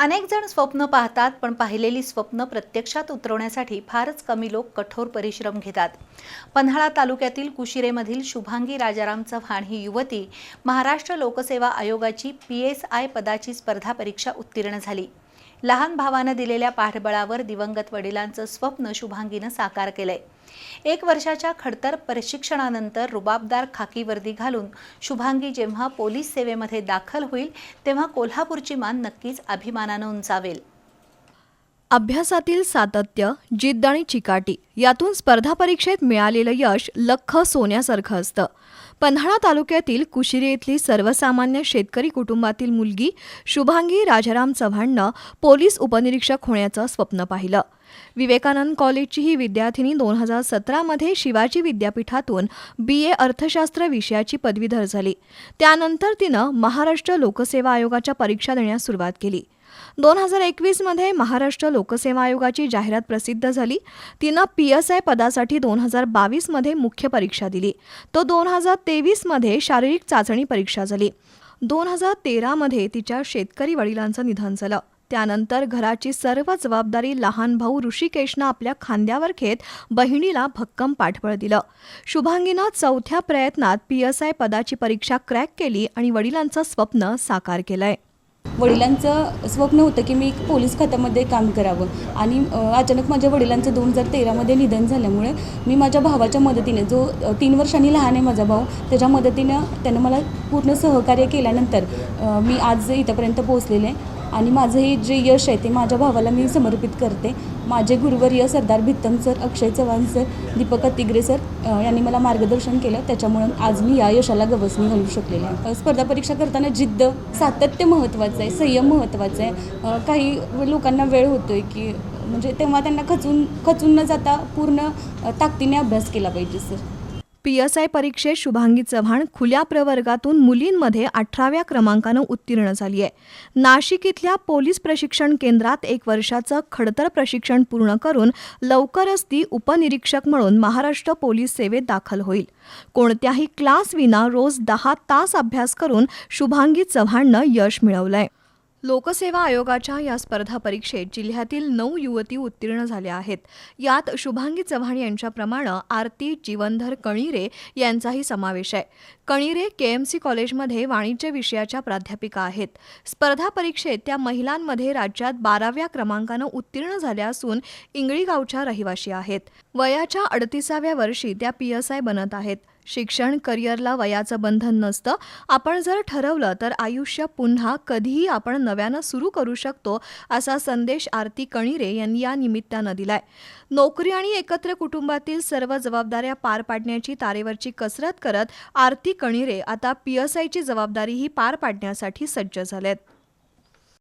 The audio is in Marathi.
अनेक जण स्वप्न पाहतात पण पाहिलेली स्वप्न प्रत्यक्षात उतरवण्यासाठी फारच कमी लोक कठोर परिश्रम घेतात. पन्हाळा तालुक्यातील कुशिरेमधील शुभांगी राजाराम चव्हाण ही युवती महाराष्ट्र लोकसेवा आयोगाची पी एस आय पदाची स्पर्धा परीक्षा उत्तीर्ण झाली. लहान भावानं दिलेल्या पाठबळावर दिवंगत वडिलांचं स्वप्न शुभांगीनं साकार केलंय. एक वर्षाच्या खडतर प्रशिक्षणानंतर रुबाबदार खाकी वर्दी घालून शुभांगी जेव्हा पोलीस सेवेमध्ये दाखल होईल तेव्हा कोल्हापूरची मान नक्कीच अभिमानानं उंचावेल. अभ्यासातील सातत्य जिद्द आणि चिकाटी यातून स्पर्धा परीक्षेत मिळालेलं यश लख सोन्यासारखं असतं. पन्हाळा तालुक्यातील कुशिरे इथली सर्वसामान्य शेतकरी कुटुंबातील मुलगी शुभांगी राजाराम चव्हाणनं पोलीस उपनिरीक्षक होण्याचं स्वप्न पाहिलं. विवेकानंद कॉलेजची ही विद्यार्थिनी दोन हजार सतरामध्ये शिवाजी विद्यापीठातून बी ए अर्थशास्त्र विषयाची पदवीधर झाली. त्यानंतर तिनं महाराष्ट्र लोकसेवा आयोगाच्या परीक्षा देण्यास सुरुवात केली. दोन हजार एकवीसमध्ये महाराष्ट्र लोकसेवा आयोगाची जाहिरात प्रसिद्ध झाली. तिनं पी एस आय पदासाठी दोन हजार बावीसमध्ये मुख्य परीक्षा दिली. तो दोन हजार तेवीसमध्ये शारीरिक चाचणी परीक्षा झाली. दोन हजार तेरामध्ये तिच्या शेतकरी वडिलांचं निधन झालं. त्यानंतर घराची सर्व जबाबदारी लहान भाऊ ऋषिकेशनं आपल्या खांद्यावर घेत बहिणीला भक्कम पाठबळ दिलं. शुभांगीनं चौथ्या प्रयत्नात पी एस आय पदाची परीक्षा क्रॅक केली आणि वडिलांचं स्वप्न साकार केलंय. वडिलांचं स्वप्न होतं की मी एक पोलीस खात्यामध्ये काम करावं. आणि अचानक माझ्या वडिलांचं दोन हजार तेरामध्ये निधन झाल्यामुळे मी माझ्या भावाच्या मदतीने जो तीन वर्षांनी लहान आहे माझा भाऊ त्याच्या मदतीनं त्यानं मला पूर्ण सहकार्य केल्यानंतर मी आज इथंपर्यंत पोहोचलेले आहे. आणि माझं हे जे यश आहे ते माझ्या भावाला मी समर्पित करते. माझे गुरुवर्य Sardar Bhittam sir Akshay Chavan sir Deepak Atigre sir यांनी मला मार्गदर्शन केलं. त्याच्यामुळं आज मी या यशाला गवसणी घालू शकलेले आहे. स्पर्धा परीक्षा करताना जिद्द सातत्य महत्त्वाचं आहे संयम महत्त्वाचं आहे. काही लोकांना वेळ होतो आहे की म्हणजे तेव्हा त्यांना खचून खचून न जाता पूर्ण ताकदीने अभ्यास केला पाहिजे सर. पी एस आय परीक्षेत शुभांगी चव्हाण खुल्या प्रवर्गातून मुलींमध्ये अठराव्या क्रमांकानं उत्तीर्ण झाली आहे. नाशिक इथल्या पोलीस प्रशिक्षण केंद्रात एक वर्षाचं खडतर प्रशिक्षण पूर्ण करून लवकरच ती उपनिरीक्षक म्हणून महाराष्ट्र पोलीस सेवेत दाखल होईल. कोणत्याही क्लास विना रोज दहा तास अभ्यास करून शुभांगी चव्हाणनं यश मिळवलंय. लोकसेवा आयोगाच्या या स्पर्धा परीक्षेत जिल्ह्यातील नऊ युवती उत्तीर्ण झाल्या आहेत. यात शुभांगी चव्हाण यांच्याप्रमाणे आरती जीवनधर कणिरे यांचाही समावेश आहे. कणिरे के एम सी कॉलेजमध्ये वाणिज्य विषयाच्या प्राध्यापिका आहेत. स्पर्धा परीक्षेत त्या महिलांमध्ये राज्यात बाराव्या क्रमांकानं उत्तीर्ण झाल्या असून इंगळीगावच्या रहिवाशी आहेत. वयाच्या अडतिसाव्या वर्षी त्या पी एस आय बनत आहेत. शिक्षण करिअरला वयाचं बंधन नसतं. आपण जर ठरवलं तर आयुष्य पुन्हा कधीही आपण नव्यानं सुरू करू शकतो असा संदेश आरती कणिरे यांनी या निमित्तानं दिलाय. नोकरी आणि एकत्र कुटुंबातील सर्व जबाबदाऱ्या पार पाडण्याची तारेवरची कसरत करत आरती कणिरे आता पी एस जबाबदारीही पार पाडण्यासाठी सज्ज झालेत.